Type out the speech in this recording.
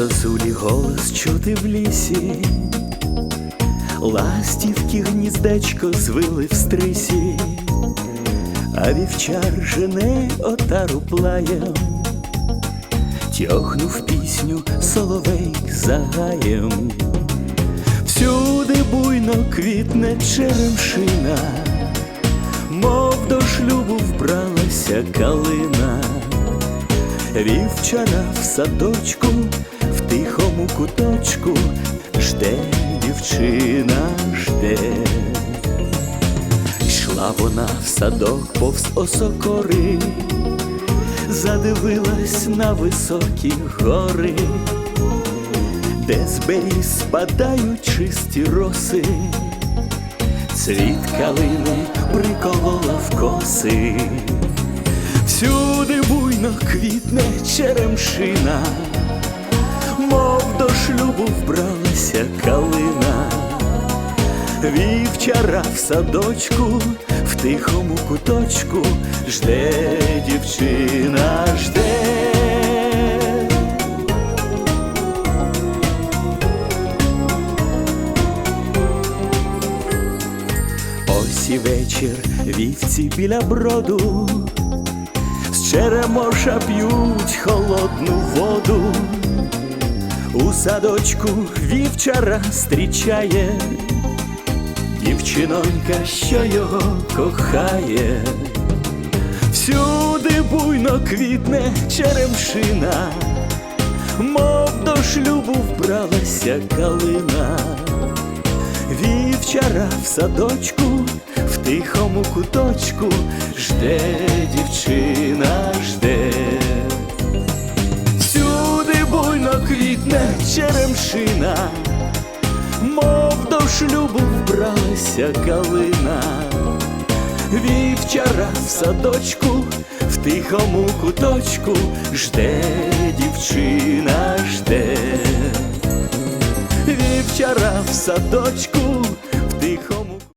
зозулі голос чути в лісі, ластівки гніздечко звили в стрисі, а вівчар жене отару плаєм, тьохнув пісню соловей за гаєм. Всюди буйно квітне черемшина, мов до шлюбу вбралася калина, вівчара в садочку, в тихому куточку, жде дівчина, жде. Йшла вона в садок повз осокори, задивилась на високі гори де з беріг спадають чисті роси, цвіт калини приколола в коси, квітне черемшина, мов до шлюбу вбралася калина, вівчара в садочку, в тихому куточку жде дівчина, жде. Ось і вечір вівці біля броду, черемоша п'ють холодну воду, у садочку вівчара зустрічає, дівчинонька, що його кохає, всюди буйно квітне черемшина, мов до шлюбу вбралася калина. Вівчара в садочку, в тихому куточку жде дівчина, жде. Всюди буйно квітне черемшина, мов до шлюбу вбралася калина. Вівчара в садочку, в тихому куточку жде дівчина, жде вівчара в садочку, в тихому